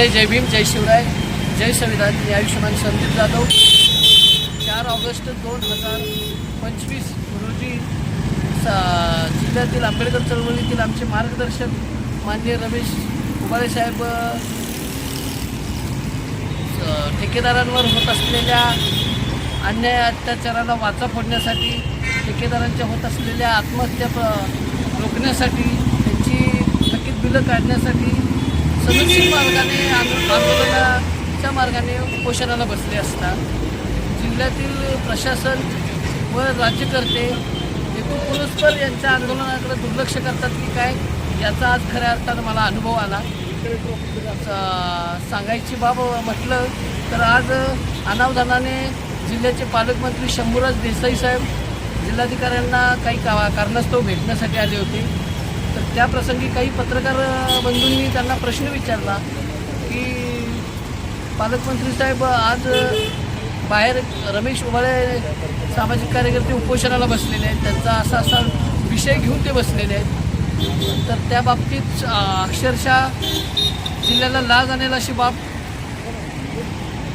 मित्रांनो जय भीम जय शिवराय जय संविधान. मी आयुष्यमान संदीप जाधव. चार ऑगस्ट दोन हजार पंचवीस रोजी सा जिल्ह्यातील आंबेडकर चळवळीतील आमचे मार्गदर्शक माननीय रमेश उबाळे साहेब ठेकेदारांवर होत असलेल्या अन्याय अत्याचाराला वाचा फोडण्यासाठी ठेकेदारांच्या होत असलेल्या आत्महत्या रोखण्यासाठी त्यांची थकीत बिलं काढण्यासाठी सदनशील मार्गाने आंदोलनाच्या मार्गाने उपोषणाला बसले असता जिल्ह्यातील प्रशासन व राज्यकर्ते हेतुपुरस्पर यांच्या आंदोलनाकडे दुर्लक्ष करतात की काय याचा आज खऱ्या अर्थानं मला अनुभव आला. सांगायची बाब म्हटलं तर आज अनावधानाने जिल्ह्याचे पालकमंत्री शंभूराज देसाई साहेब जिल्हाधिकाऱ्यांना काही का कारणास्तव भेटण्यासाठी आले होते. तर त्या प्रसंगी काही पत्रकार बंधूंनी त्यांना प्रश्न विचारला की पालकमंत्री साहेब आज बाहेर रमेश उबाळे सामाजिक कार्यकर्ते उपोषणाला बसलेले आहेत. त्यांचा असा असा विषय घेऊन ते बसलेले आहेत. तर त्या बाबतीत अक्षरशः जिल्ह्याला लाज आणेल अशी बाब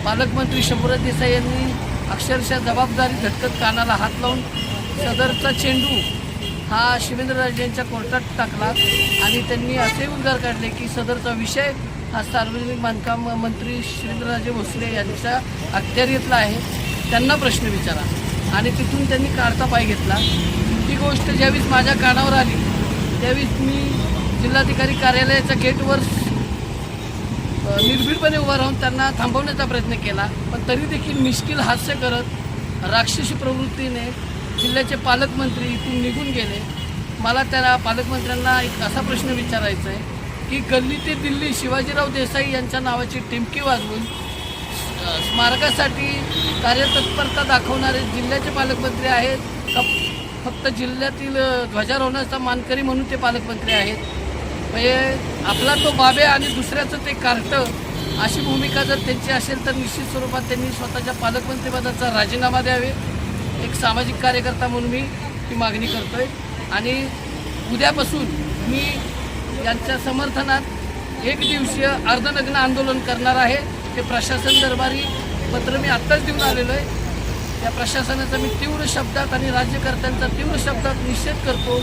पालकमंत्री शंभूराज देसाई यांनी अक्षरशः जबाबदारी झटकत कानाला हात लावून सदरचा चेंडू हा शिवेंद्रराजेंच्या कोर्टात टाकला. आणि त्यांनी असे उद्गार काढले की सदरचा विषय हा सार्वजनिक बांधकाम मंत्री शिवेंद्रराजे भोसले यांच्या अखत्यारीतला आहे. त्यांना प्रश्न विचारा. आणि तिथून त्यांनी काढता पाय घेतला. ती गोष्ट ज्यावेळेस माझ्या कानावर आली त्यावेळेस मी जिल्हाधिकारी कार्यालयाच्या गेटवर निर्भीडपणे उभा राहून त्यांना थांबवण्याचा प्रयत्न केला. पण तरी देखील मिश्किल हास्य करत राक्षसी प्रवृत्तीने जिल्ह्याचे पालकमंत्री इथून निघून गेले. मला त्या पालकमंत्र्यांना एक असा प्रश्न विचारायचा आहे की गल्ली ते दिल्ली शिवाजीराव देसाई यांच्या नावाची टिमकी वाजवून स्मारकासाठी कार्यतत्परता दाखवणारे जिल्ह्याचे पालकमंत्री आहेत का फक्त जिल्ह्यातील ध्वजारोहणाचा मानकरी म्हणून ते पालकमंत्री आहेत? म्हणजे आपला तो बाबे आणि दुसऱ्याचं ते कार्ट अशी भूमिका जर त्यांची असेल तर निश्चित स्वरूपात त्यांनी स्वतःच्या पालकमंत्रीपदाचा राजीनामा द्यावे. एक सामाजिक कार्यकर्ता म्हणून मी ही मागणी करतो आहे आणि उद्यापासून मी यांच्या समर्थनात एक दिवसीय अर्धनग्न आंदोलन करणार आहे. ते प्रशासन दरबारी पत्र मी आत्ताच देऊन आलेलो आहे. त्या प्रशासनाचा मी तीव्र शब्दात आणि राज्यकर्त्यांचा तीव्र शब्दात निषेध करतो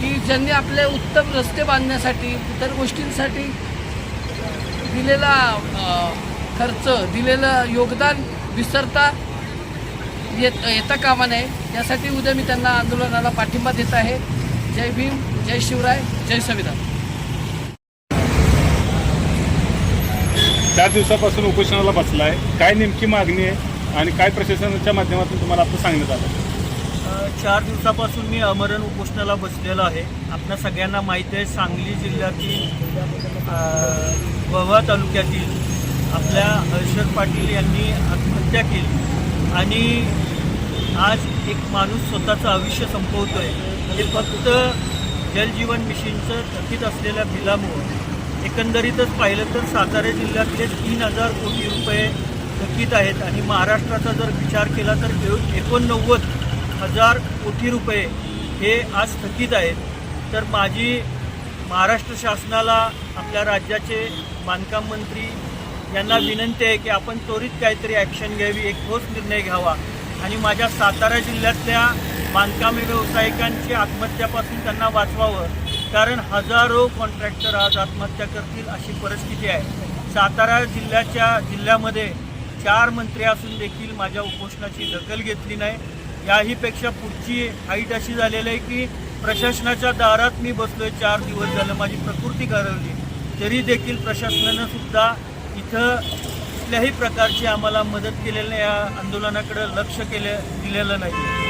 की ज्यांनी आपले उत्तम रस्ते बांधण्यासाठी इतर गोष्टींसाठी दिलेला खर्च दिलेलं योगदान विसरता येत येता कामा नये. यासाठी उद्या मी त्यांना आंदोलनाला पाठिंबा देत आहे. जय भीम जय शिवराय जय संविधान. चार दिवसापासून उपोषणाला बसलाय. काय नेमकी मागणी आहे आणि काय प्रशासनाच्या माध्यमातून तुम्हाला आता सांगण्यात आलं? चार दिवसापासून मी अमरण उपोषणाला बसलेलो आहे. आपल्या सगळ्यांना माहीत आहे सांगली जिल्ह्यातील वहवा तालुक्यातील आपल्या हर्षद पाटील यांनी आत्महत्या केली. आणि आज एक माणूस स्वतःचं आयुष्य संपवतो आहे हे फक्त जलजीवन मिशनचं थकीत असलेल्या बिलामुळं. एकंदरीतच पाहिलं तर सातारा जिल्ह्यातले तीन हजार कोटी रुपये थकीत आहेत आणि महाराष्ट्राचा जर विचार केला तर एकोणनव्वद हजार कोटी रुपये हे आज थकीत आहेत. तर माझी महाराष्ट्र शासनाला आपल्या राज्याचे बांधकाम मंत्री यांना विनंती आहे की आपण त्वरित काहीतरी ॲक्शन घ्यावी एक ठोस निर्णय घ्यावा. आणि माझ्या सातारा जिल्ह्यातल्या बांधकामी व्यावसायिकांची आत्महत्यापासून त्यांना वाचवावं. कारण हजारो कॉन्ट्रॅक्टर आज आत्महत्या करतील अशी परिस्थिती आहे. सातारा जिल्ह्याच्या जिल्ह्यामध्ये चार मंत्री असून देखील माझ्या उपोषणाची दखल घेतली नाही. याहीपेक्षा पुढची हाईट अशी झालेली आहे की प्रशासनाच्या दारात मी बसलोय. चार दिवस झालं माझी प्रकृती घरवली तरी देखील प्रशासनानं सुद्धा इथं कुठल्याही प्रकारची आम्हाला मदत केलेल्या या आंदोलनाकडे लक्ष केले दिलेलं नाही.